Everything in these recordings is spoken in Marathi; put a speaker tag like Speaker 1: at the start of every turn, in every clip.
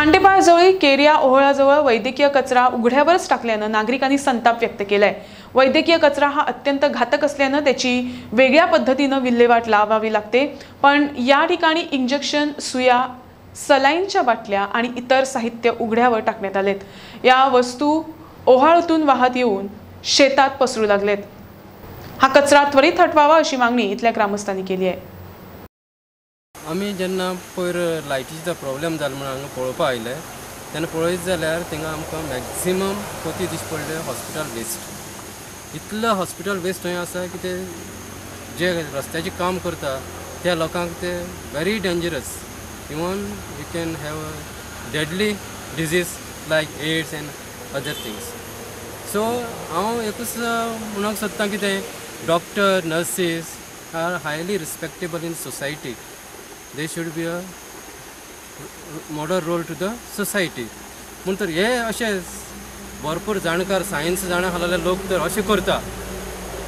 Speaker 1: खांडेपाळजवळी केरिया ओहळाजवळ वैद्यकीय कचरा उघड्यावरच टाकल्यानं नागरिकांनी संताप व्यक्त केलाय. वैद्यकीय कचरा हा अत्यंत घातक असल्यानं त्याची वेगळ्या पद्धतीनं विल्हेवाट लावावी लागते. पण या ठिकाणी इंजेक्शन सुया सलाईनच्या बाटल्या आणि इतर साहित्य उघड्यावर टाकण्यात आलेत. या वस्तू ओहाळतून वाहत येऊन शेतात पसरू लागलेत. हा कचरा त्वरित हटवावा अशी मागणी इथल्या ग्रामस्थांनी केली आहे.
Speaker 2: आमी जेन्ना पयर लायटीचो प्रॉब्लेम जालो म्हणून हांगा पळोवपा आयले तेन्ना पळयत जाल्यार थिंगा आमकां मॅक्झिमम कोती दिश पडले हॉस्पिटल वेस्ट. इतलो हॉस्पिटल वेस्ट थंय आसा की ते जे रस्त्याचें काम करता त्या लोकांक ते very dangerous even you can have a deadly disease like AIDS and other things so हांव एकूच म्हणूंक सोदतां कितें doctor nurses are highly respectable in society they should be a model role to the society पूण तर हे अशे भरपूर जाणकार सायन्स जाणा आसलेले लोक तर अशें करता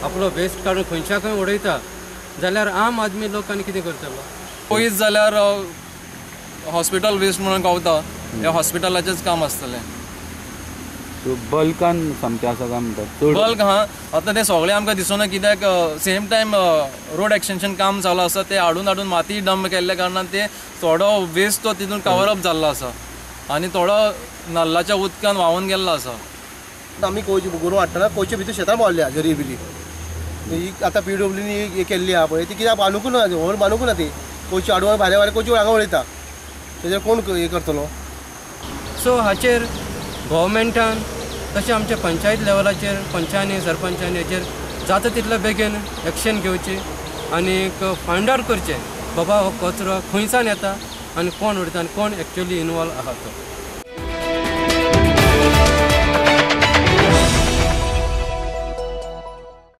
Speaker 2: आपलो वेस्ट काडून खंयच्या खंय उडयता जाल्यार आम आदमी लोक आनी कितें करतलो
Speaker 3: पयस जाल्यार हॉस्पिटल वेस्ट म्हणून गावता हे हॉस्पिटलाचेंच काम आसतलें
Speaker 4: बल्कान सामकें आसा काय म्हणटात चड
Speaker 3: बल्क हा. आतां ते सगळें आमकां दिसना कित्याक सेम टायम रोड एक्सटेंशन काम चालू आसा ते हाडून हाडून माती डंप केल्ल्या कारणान ते थोडो वेस्ट तो तितून कवर अप जाल्लो आसा आनी थोडो नल्लाच्या उदकान व्हांवून गेल्लो आसा
Speaker 5: आम्ही कोच गोरू हाडटना कोचे भितर शेतान पावल्या जरी बिली. ही आतां पी डब्ल्यूनी हे केल्ली आहा पळय ती कित्याक बांदूंक ना व्हर बांदूंक ना ती. कोची हाडून भायर भायर कोची हांगा उडयता तेजेर कोण हे करतलो
Speaker 2: सो हाचेर गोवमेंटान तशें आमच्या पंचायत लेवलाचेर पंचायनी सरपंचांनी हेचेर जाता तितले बेगीन एक्शन घेवची आनीक फायंड आवट करचें. बाबा हो कचरो खंयच्यान येता आनी कोण उडयता आनी कोण एक्चुली इनवॉल्व आहा तो